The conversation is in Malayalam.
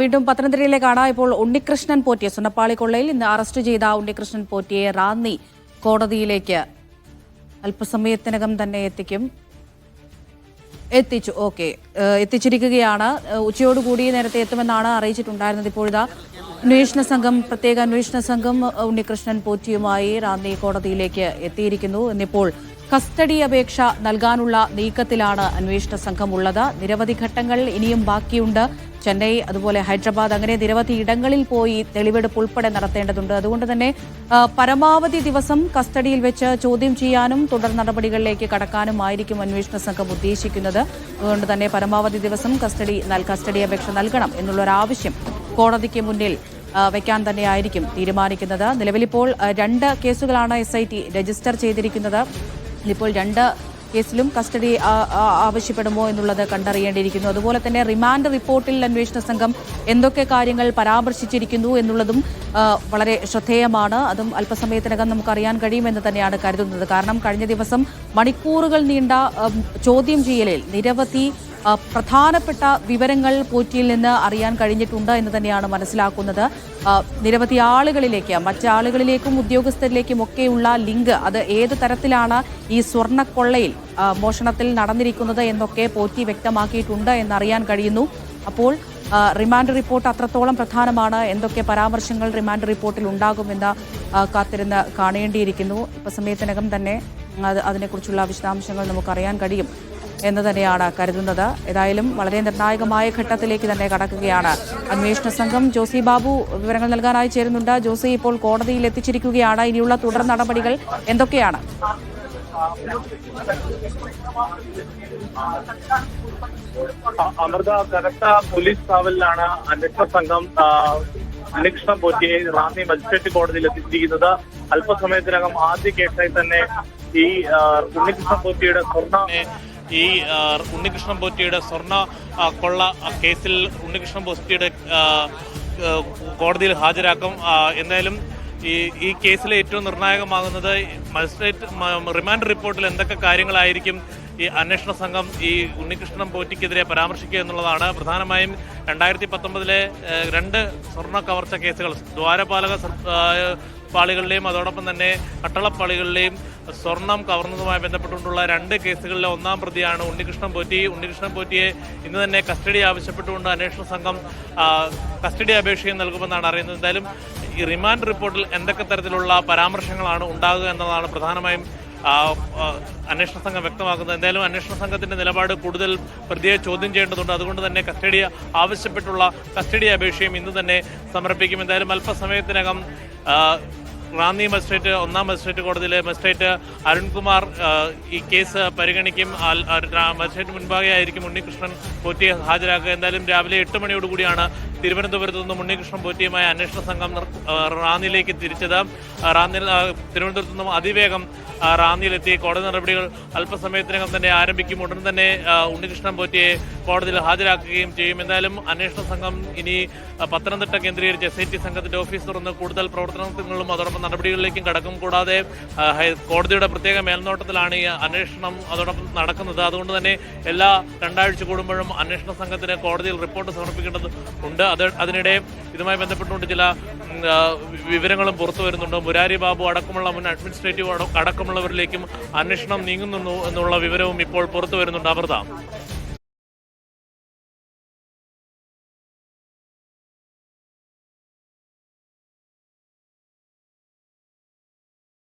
വീണ്ടും പത്തനംതിട്ടയിലേക്കാണ് ഇപ്പോൾ ഉണ്ണികൃഷ്ണൻ പോറ്റിയെ സ്വർണപ്പാളി കൊള്ളയിൽ ഇന്ന് അറസ്റ്റ് ചെയ്ത ഉണ്ണികൃഷ്ണൻ പോറ്റിയെ റാന്നി കോടതിയിലേക്ക് അല്പസമയത്തിനകം തന്നെ എത്തിക്കും. എത്തിച്ചു. ഓക്കെ. എത്തിച്ചിരിക്കുകയാണ്. ഉച്ചയോടുകൂടി നേരത്തെ എത്തുമെന്നാണ് അറിയിച്ചിട്ടുണ്ടായിരുന്നത്. ഇപ്പോഴിതാ അന്വേഷണ സംഘം പ്രത്യേക അന്വേഷണ സംഘം ഉണ്ണികൃഷ്ണൻ പോറ്റിയുമായി റാന്നി കോടതിയിലേക്ക് എത്തിയിരിക്കുന്നു. എന്നിപ്പോൾ കസ്റ്റഡി അപേക്ഷ നൽകാനുള്ള നീക്കത്തിലാണ് അന്വേഷണ സംഘം ഉള്ളത്. നിരവധി ഘട്ടങ്ങൾ ഇനിയും ബാക്കിയുണ്ട്. ചെന്നൈ അതുപോലെ ഹൈദരാബാദ് അങ്ങനെ നിരവധി ഇടങ്ങളിൽ പോയി തെളിവെടുപ്പ് ഉൾപ്പെടെ നടത്തേണ്ടതുണ്ട്. അതുകൊണ്ട് തന്നെ പരമാവധി ദിവസം കസ്റ്റഡിയിൽ വെച്ച് ചോദ്യം ചെയ്യാനും തുടർ നടപടികളിലേക്ക് കടക്കാനുമായിരിക്കും അന്വേഷണ സംഘം ഉദ്ദേശിക്കുന്നത്. അതുകൊണ്ട് തന്നെ പരമാവധി ദിവസം കസ്റ്റഡി കസ്റ്റഡി അപേക്ഷ നൽകണം എന്നുള്ളൊരാവശ്യം കോടതിക്ക് മുന്നിൽ വയ്ക്കാൻ തന്നെയായിരിക്കും തീരുമാനിക്കുന്നത്. നിലവിലിപ്പോൾ രണ്ട് കേസുകളാണ് എസ് ഐ ടി രജിസ്റ്റർ ചെയ്തിരിക്കുന്നത്. ഇപ്പോൾ രണ്ട് കേസിലും കസ്റ്റഡി ആവശ്യപ്പെടുമോ എന്നുള്ളത് കണ്ടറിയേണ്ടിയിരിക്കുന്നു. അതുപോലെ തന്നെ റിമാൻഡ് റിപ്പോർട്ടിൽ അന്വേഷണ സംഘം എന്തൊക്കെ കാര്യങ്ങൾ പരാമർശിച്ചിരിക്കുന്നു എന്നുള്ളതും വളരെ ശ്രദ്ധേയമാണ്. അതും അല്പസമയത്തിനകം നമുക്കറിയാൻ കഴിയുമെന്ന് തന്നെയാണ് കരുതുന്നത്. കാരണം കഴിഞ്ഞ ദിവസം മണിക്കൂറുകൾ നീണ്ട ചോദ്യം ചെയ്യലിൽ നിരവധി പ്രധാനപ്പെട്ട വിവരങ്ങൾ പോറ്റിയിൽ നിന്ന് അറിയാൻ കഴിഞ്ഞിട്ടുണ്ട് എന്ന് തന്നെയാണ് മനസ്സിലാക്കുന്നത്. നിരവധി ആളുകളിലേക്ക് മറ്റാളുകളിലേക്കും ഉദ്യോഗസ്ഥരിലേക്കും ഒക്കെയുള്ള ലിങ്ക് അത് ഏത് തരത്തിലാണ് ഈ സ്വർണക്കൊള്ളയിൽ ആ, മോഷണത്തിൽ നടന്നിരിക്കുന്നത് എന്നൊക്കെ പോറ്റി വ്യക്തമാക്കിയിട്ടുണ്ട് എന്നറിയാൻ കഴിയുന്നു. അപ്പോൾ റിമാൻഡ് റിപ്പോർട്ട് അത്രത്തോളം പ്രധാനമാണ്. എന്തൊക്കെ പരാമർശങ്ങൾ റിമാൻഡ് റിപ്പോർട്ടിൽ ഉണ്ടാകുമെന്ന് കാത്തിരുന്ന് കാണേണ്ടിയിരിക്കുന്നു. ഇപ്പം സമയത്തിനകം തന്നെ അത് അതിനെക്കുറിച്ചുള്ള വിശദാംശങ്ങൾ നമുക്കറിയാൻ കഴിയും. എന്ന് തന്നെയാണ് കരുതുന്നത്. ഏതായാലും വളരെ നിർണായകമായ ഘട്ടത്തിലേക്ക് തന്നെ കടക്കുകയാണ്. അന്വേഷണ സംഘം ജോസി ബാബു വിവരങ്ങൾ നൽകാനായി ചേരുന്നുണ്ട്. ജോസി ഇപ്പോൾ കോടതിയിൽ എത്തിച്ചിരിക്കുകയാണ്. ഇനിയുള്ള തുടർ നടപടികൾ എന്തൊക്കെയാണ്? അമൃത കനത്ത പോലീസ് കാവലിലാണ് അന്വേഷണ സംഘം അന്വേഷണം പോറ്റിയെ റാന്നി മജിസ്ട്രേറ്റ് കോടതിയിൽ എത്തിച്ചിരിക്കുന്നത്. അല്പസമയത്തിനകം ആദ്യ കേസായി തന്നെ ഈ ഉണ്ണികൃഷ്ണൻ പോറ്റിയുടെ സ്വർണ ഈ ഉണ്ണികൃഷ്ണൻ പോറ്റിയുടെ സ്വർണ കൊള്ള കേസിൽ ഉണ്ണികൃഷ്ണൻ പോറ്റിയുടെ കോടതിയിൽ ഹാജരാക്കും. എന്തായാലും ഈ ഈ കേസിലെ ഏറ്റവും നിർണായകമാകുന്നത് മജിസ്ട്രേറ്റ് റിമാൻഡ് റിപ്പോർട്ടിൽ എന്തൊക്കെ കാര്യങ്ങളായിരിക്കും ഈ അന്വേഷണ സംഘം ഈ ഉണ്ണികൃഷ്ണൻ പോറ്റിക്കെതിരെ പരാമർശിക്കുക എന്നുള്ളതാണ്. പ്രധാനമായും രണ്ടായിരത്തി പത്തൊമ്പതിലെ രണ്ട് സ്വർണ കവർച്ച കേസുകൾ ദ്വാരപാലക പാളികളിലെയും അതോടൊപ്പം തന്നെ കട്ടളപ്പാളികളിലെയും സ്വർണം കവർന്നതുമായി ബന്ധപ്പെട്ടുകൊണ്ടുള്ള രണ്ട് കേസുകളിലെ ഒന്നാം പ്രതിയാണ് ഉണ്ണികൃഷ്ണൻ പോറ്റി. ഉണ്ണികൃഷ്ണൻ പോറ്റിയെ ഇന്ന് തന്നെ കസ്റ്റഡി ആവശ്യപ്പെട്ടുകൊണ്ട് അന്വേഷണ സംഘം കസ്റ്റഡി അപേക്ഷയും നൽകുമെന്നാണ് അറിയുന്നത്. എന്തായാലും ഈ റിമാൻഡ് റിപ്പോർട്ടിൽ എന്തൊക്കെ തരത്തിലുള്ള പരാമർശങ്ങളാണ് ഉണ്ടാകുക എന്നതാണ് പ്രധാനമായും അന്വേഷണ സംഘം വ്യക്തമാക്കുന്നത് എന്തായാലും അന്വേഷണ സംഘത്തിന്റെ നിലപാട് കൂടുതൽ പ്രതിയെ ചോദ്യം ചെയ്യേണ്ടതുണ്ട്. അതുകൊണ്ട് തന്നെ കസ്റ്റഡി ആവശ്യപ്പെട്ടുള്ള കസ്റ്റഡി അപേക്ഷയും ഇന്ന് തന്നെ സമർപ്പിക്കും. എന്തായാലും അല്പസമയത്തിനകം റാന്നി മജിസ്ട്രേറ്റ് ഒന്നാം മജിസ്ട്രേറ്റ് കോടതിയിലെ മജിസ്ട്രേറ്റ് അരുൺകുമാർ ഈ കേസ് പരിഗണിക്കും. മജിസ്ട്രേറ്റ് മുൻപാകെ ആയിരിക്കും ഉണ്ണികൃഷ്ണൻ കോറ്റിയെ ഹാജരാക്കുക. എന്തായാലും രാവിലെ എട്ട് മണിയോടുകൂടിയാണ് തിരുവനന്തപുരത്ത് നിന്നും ഉണ്ണികൃഷ്ണൻ പോറ്റിയുമായി അന്വേഷണ സംഘം റാന്നിയിലേക്ക് തിരിച്ചത്. ആ, റാന്നി ആ, തിരുവനന്തപുരത്ത് നിന്നും അതിവേഗം റാന്നിയിലെത്തി. കോടതി നടപടികൾ അല്പസമയത്തിനകം തന്നെ ആരംഭിക്കും. ഉടൻ തന്നെ ഉണ്ണികൃഷ്ണൻ പോറ്റിയെ കോടതിയിൽ ഹാജരാക്കുകയും ചെയ്യും. എന്തായാലും അന്വേഷണ സംഘം ഇനി പത്തനംതിട്ട കേന്ദ്രീകരിച്ച് എസ് ഐ ടി സംഘത്തിന്റെ ഓഫീസ് തുറന്ന് കൂടുതൽ പ്രവർത്തനങ്ങളും അതോടൊപ്പം നടപടികളിലേക്കും കടക്കും. കൂടാതെ കോടതിയുടെ പ്രത്യേക മേൽനോട്ടത്തിലാണ് ഈ അന്വേഷണം അതോടൊപ്പം നടക്കുന്നത്. അതുകൊണ്ട് തന്നെ എല്ലാ രണ്ടാഴ്ച കൂടുമ്പോഴും അന്വേഷണ സംഘത്തിന് കോടതിയിൽ റിപ്പോർട്ട് സമർപ്പിക്കേണ്ടത് ഉണ്ട്. അത് അതിനിടെ ഇതുമായി ബന്ധപ്പെട്ടുകൊണ്ട് ചില വിവരങ്ങളും പുറത്തു വരുന്നുണ്ട്. മുരാരി ബാബു അടക്കമുള്ള മുൻ അഡ്മിനിസ്ട്രേറ്റീവ് അട- അടക്കമുള്ളവരിലേക്കും അന്വേഷണം നീങ്ങുന്നു എന്നുള്ള വിവരവും ഇപ്പോൾ പുറത്തു വരുന്നുണ്ട്. അമൃത.